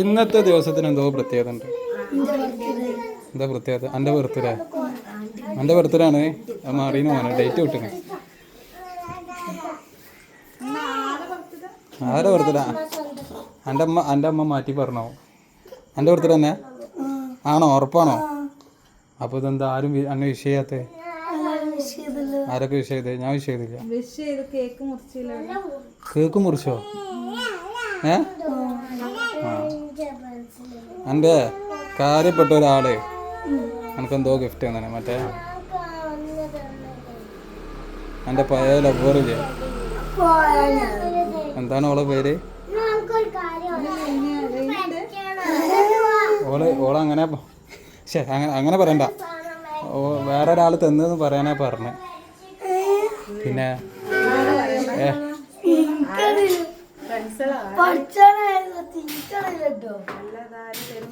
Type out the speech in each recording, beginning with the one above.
ഇന്നത്തെ ദിവസത്തിന് എന്തോ പ്രത്യേകത ഉണ്ട്. എന്താ പ്രത്യേകത? എന്റെ ബർത്ത്ഡേ. എന്റെ ബർത്ത്ഡേ ആണ്. മാറീന്ന് മോനെ ഡേറ്റ് വിട്ടിന്. ആരെ ബർത്ത്ഡേ? എന്റെ അമ്മ എന്റെ അമ്മ മാറ്റി പറഞ്ഞോ. എന്റെ ബർത്ത്ഡേ തന്നെ? ആണോ? ഉറപ്പാണോ? അപ്പോൾ ഇതെന്താ? ആരും അങ്ങനെ വിഷ് ചെയ്യാത്തേ? ആരൊക്കെ വിഷ് ചെയ്തേ? ഞാൻ വിഷ് ചെയ്തില്ല. കേക്ക് മുറിച്ചോ? ഏ? ആ എന്റെ കാര്യപ്പെട്ട ഒരാൾ. എനിക്കെന്തോ ഗിഫ്റ്റ് തന്നെ മറ്റേ എന്റെ പഴയ ലവറില്ലേ എന്താണ് ഓളെ പേര്? ഓൾ ഓൾ അങ്ങനെ ശേ അങ്ങനെ അങ്ങനെ പറയണ്ട. ഓ വേറെ ഒരാൾ തന്നെന്ന് പറയാനാ പറഞ്ഞ്. പിന്നെ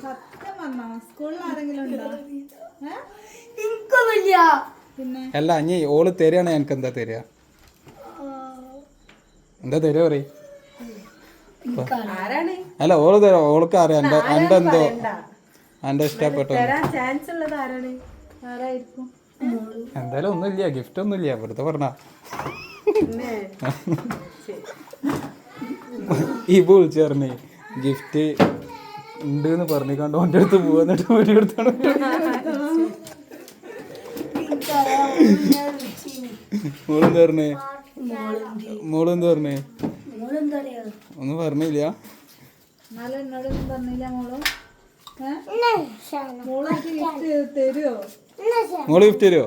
സത്യം പറഞ്ഞോ സ്കൂളിൽ ആരെങ്കിലും ഉണ്ടോ? പിന്നെ? അല്ല അഞ്ഞി ഓൾ തരികയാണെ എനിക്ക് എന്താ തരിക? എന്താ തരിക പറയും? ആരാണ്? അല്ല ഓൾ തരാ ഓൾക്ക് അറിയാം. എന്റെ എന്തോ എന്റെ ഇഷ്ടപ്പെട്ടു. ചാൻസ് ഉള്ളത് ആരായിരിക്കും? എന്തായാലും ഒന്നുമില്ല ഗിഫ്റ്റ് ഒന്നുമില്ല വെറുതെ പറഞ്ഞ ഈ വിളിച്ചു പറഞ്ഞേ ഗിഫ്റ്റ് ഉണ്ട് എന്ന് പറഞ്ഞു കണ്ട്? ഓന്റെ അടുത്ത് പോവാന്നിട്ട് വീഡിയോ എടുത്താണ് മോളെന്താ പറഞ്ഞേ? മോളെന്താ പറഞ്ഞേ? ഒന്നും പറഞ്ഞില്ല മോൾ ഗിഫ്റ്റ് തരുമോ എന്നാലും ഗസ് ചെയ്താ ഗസ് ചെയ്താ മോൾ തരുമോ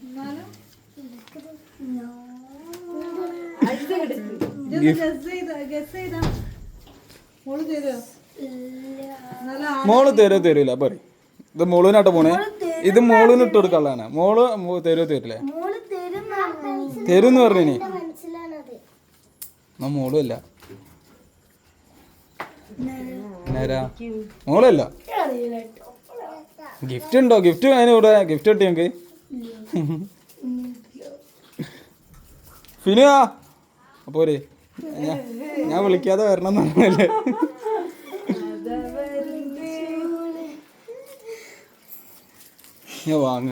എന്നാലും ആ- മോൾ തരോ തരൂല പറയും. ഇത് മോളിനാട്ടോ പോണേ. ഇത് മോളിന് ഇട്ട് കൊടുക്കാനുള്ളതാണ് മോൾ തരോ തരില്ലേ. തരുന്ന് പറഞ്ഞിനി. എന്നാ മോളും അല്ല നേരാ മോളല്ല. ഗിഫ്റ്റ് ഉണ്ടോ? ഗിഫ്റ്റ് അതിന് ഇവിടെ ഗിഫ്റ്റ് കിട്ടി ഞങ്ങക്ക് ഫിനുവാ. പോരെ ഞാൻ ഞാൻ വിളിക്കാതെ വരണം എന്നല്ലേ പറഞ്ഞല്ലേ? ഞാൻ വാങ്ങ.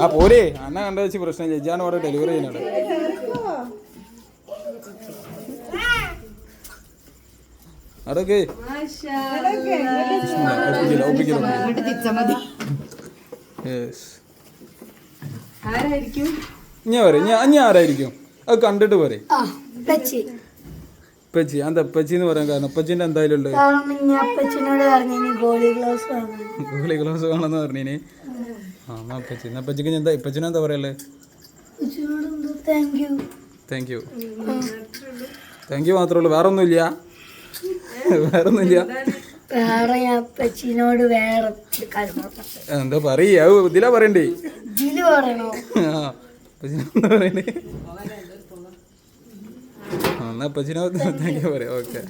ആ പോരെ. അന്ന കണ്ട വെച്ച് പ്രശ്നം. ജഡ്ജാണ് ഇവിടെ ഡെലിവറി ചെയ്യുന്നത്. അതൊക്കെ. മാഷാ ഒപ്പിക്കില്ല ഒപ്പിക്കില്ല യെസ് ഞാൻ പറയും ഞാൻ ഞാൻ ആരായിരിക്കും? അത് കണ്ടിട്ട് പറയും ഉപ്പച്ചി. എന്താ ഉപ്പച്ചി എന്ന് പറയാൻ കാരണം? ഉപ്പച്ചിന്റെ എന്തായാലും ഉള്ളത് ഗോളി ഗ്ലാസ് വേണമെന്ന് പറഞ്ഞിനി. ആ എന്നാ ഉപ്പച്ചി. എന്നാ ഉപ്പച്ചിക്ക് എന്താ ഉപ്പച്ചിനെ എന്താ പറയല്ലേ താങ്ക് യു താങ്ക് യു മാത്രമേ ഉള്ളൂ. വേറെ ഒന്നുമില്ല വേറെ ഒന്നുമില്ല വേറെ ഞാൻ അപ്പച്ചിനോട് വേറെ ഒരു കാര്യം പറഞ്ഞു എന്താ പറയാ? അത് ഇതിലാ പറയണ്ടേ? ജിൽ പറയണോ? ആ ഉപ്പച്ചിനെ എന്താ പറയണ്ടേ ആ എന്നാ ഉപ്പച്ചിനെ താങ്ക് യു പറയാം? ഓക്കെ.